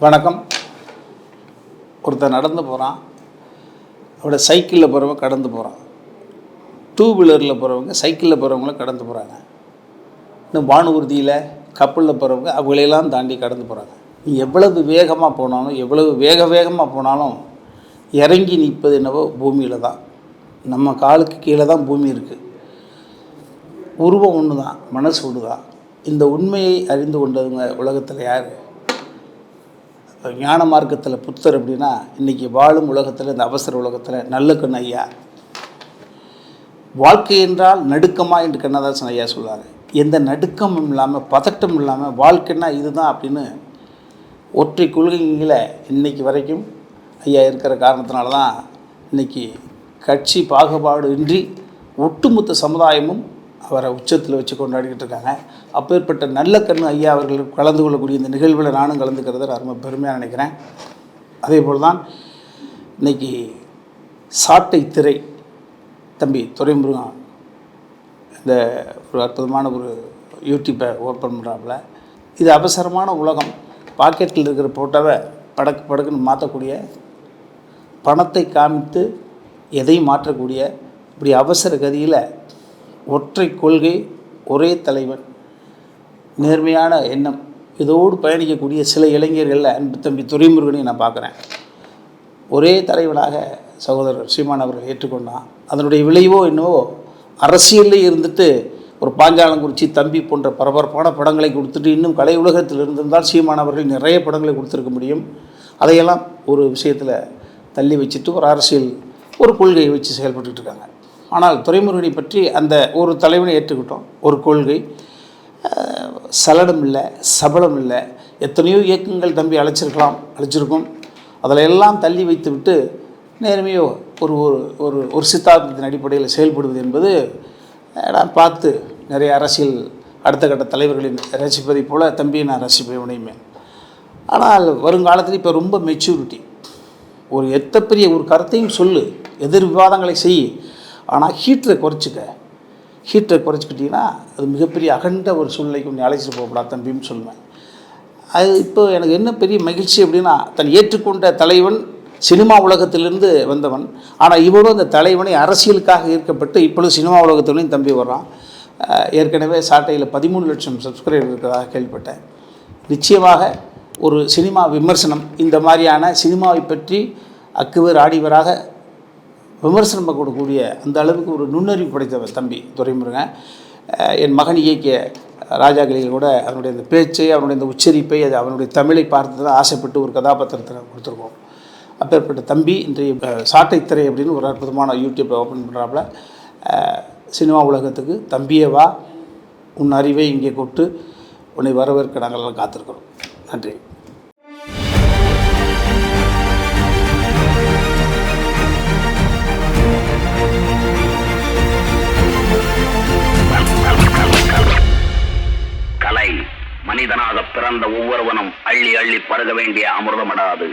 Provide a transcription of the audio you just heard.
வணக்கம். ஒருத்தன் நடந்து போகிறான் அவட சைக்கிளில் போகிறவங்க கடந்து போகிறான் டூ வீலரில் போகிறவங்க சைக்கிளில் போகிறவங்களும் கடந்து போகிறாங்க இன்னும் வானூர்தியில் கப்பலில் போகிறவங்க அவங்களையெல்லாம் தாண்டி கடந்து போகிறாங்க நீ எவ்வளவு வேகமாக போனாலும் எவ்வளவு வேக வேகமாக போனாலும் இறங்கி நிற்பது என்னவோ பூமியில் தான். நம்ம காலுக்கு கீழே தான் பூமி இருக்குது உருவம் ஒன்று தான் மனசு ஒன்று தான் இந்த உண்மையை அறிந்து கொண்டவங்க உலகத்தில் யார்? ஞான மார்க்கத்தில் புத்தர் அப்படின்னா இன்றைக்கி வாழும் உலகத்தில் இந்த அவசர உலகத்தில் நல்ல கண் ஐயா. வாழ்க்கை என்றால் நடுக்கமா என்று கண்ணதாசன் ஐயா சொல்றாரு. எந்த நடுக்கமும் இல்லாமல் பதட்டம் இல்லாமல் வாழ்க்கைன்னா இதுதான் அப்படின்னு ஒற்றை கொள்கைகளை இன்றைக்கி வரைக்கும் ஐயா இருக்கிற காரணத்தினால தான் இன்னைக்கு கட்சி பாகுபாடு இன்றி ஒட்டுமொத்த சமுதாயமும் அவரை உச்சத்தில் வச்சு கொண்டாடிக்கிட்டு இருக்காங்க. அப்பேற்பட்ட நல்ல கண்ணு ஐயா அவர்கள் கலந்து கொள்ளக்கூடிய இந்த நிகழ்வில் நானும் கலந்துக்கிறத நான் ரொம்ப பெருமையாக நினைக்கிறேன். அதே போல் தான் இன்னைக்கு சாட்டை திரை தம்பி துரைமுருகன் இந்த ஒரு அற்புதமான ஒரு யூடியூப்பை ஓப்பன் பண்ணுறாப்புல இது அவசரமான உலகம். பாக்கெட்டில் இருக்கிற போட்டோவை படக்கு படக்குன்னு மாற்றக்கூடிய பணத்தை காமித்து எதையும் மாற்றக்கூடிய இப்படி அவசர கதியில் ஒற்றை கொள்கை ஒரே தலைவன் நேர்மையான எண்ணம் இதோடு பயணிக்கக்கூடிய சில இளைஞர்களில் அன்பு தம்பி துரைமுருகனை நான் பார்க்குறேன். ஒரே தலைவனாக சகோதரர் சீமான் அவர்கள் ஏற்றுக்கொண்டான். அதனுடைய விளைவோ என்னவோ அரசியலே இருந்துட்டு ஒரு பாஞ்சாலங்குறிச்சி தம்பி போன்ற பரபரப்பான படங்களை கொடுத்துட்டு இன்னும் கலை உலகத்தில் இருந்திருந்தால் சீமான் அவர்கள் நிறைய படங்களை கொடுத்துருக்க முடியும். அதையெல்லாம் ஒரு விஷயத்தில் தள்ளி வச்சுட்டு ஒரு அரசியல் ஒரு கொள்கையை வச்சு செயல்பட்டுருக்காங்க ஆனால் துறைமுருகனை பற்றி அந்த ஒரு தலைவனை ஏற்றுக்கிட்டோம் ஒரு கொள்கை. சலனம் இல்லை சபலம் இல்லை. எத்தனையோ இயக்கங்கள் தம்பி அழைச்சிருக்கலாம் அழைச்சிருக்கும். அதில் எல்லாம் தள்ளி வைத்து விட்டு நேர்மையோ ஒரு ஒரு ஒரு ஒரு சித்தாந்தத்தின் அடிப்படையில் செயல்படுவது என்பது நான் பார்த்து நிறைய அரசியல் அடுத்த கட்ட தலைவர்களின் ரசிப்பதைப் போல் தம்பியை நான் ரசிப்பேன் உனையுமே ஆனால் வருங்காலத்தில் இப்போ ரொம்ப மெச்சூரிட்டி ஒரு எத்த பெரிய ஒரு கருத்தையும் சொல்லு எதிர் விவாதங்களை செய் ஆனால் ஹீட்டரை குறைச்சிக்க. ஹீட்டரை குறைச்சிக்கிட்டீங்கன்னா அது மிகப்பெரிய அகண்ட ஒரு சூழ்நிலைக்கு உன்னை அழைச்சிட்டு போகப்படா தம்பின்னு சொல்லுவேன். அது இப்போ எனக்கு என்ன பெரிய மகிழ்ச்சி அப்படின்னா தன் ஏற்றுக்கொண்ட தலைவன் சினிமா உலகத்திலிருந்து வந்தவன். ஆனால் இவரும் அந்த தலைவனை அரசியலுக்காக ஈர்க்கப்பட்டு இப்பொழுது சினிமா உலகத்திலையும் தம்பி வர்றான். ஏற்கனவே சாட்டையில் பதிமூணு லட்சம் சப்ஸ்கிரைபர் இருக்கிறதாக கேள்விப்பட்டேன். நிச்சயமாக ஒரு சினிமா விமர்சனம் இந்த மாதிரியான சினிமாவை பற்றி அக்குவர் ஆடிவராக விமர்சனம் கொடுக்கக்கூடிய அந்த அளவுக்கு ஒரு நுண்ணறிவு படைத்தவர் தம்பி துரைமுருகன். என் மகன் இயக்கிய ராஜாக்களில் கூட அவனுடைய இந்த பேச்சை அவனுடைய இந்த உச்சரிப்பை அது அவனுடைய தமிழை பார்த்து தான் ஆசைப்பட்டு ஒரு கதாபாத்திரத்தை கொடுத்துருக்கோம். அப்பேற்பட்ட தம்பி இன்றைய சாட்டைத்திரை சாட்டை திரை அப்படின்னு ஒரு அற்புதமான யூடியூப்பை ஓப்பன் பண்ணுறாப்புல சினிமா உலகத்துக்கு தம்பியே வா உன் அறிவை இங்கே கொட்டு உன்னை வரவேற்க நாங்கள் எல்லாம் காத்திருக்கிறோம். நன்றி. மனிதனாக பிறந்த ஒவ்வொருவனும் அள்ளி அள்ளி பருக வேண்டிய அமிர்தமடாது.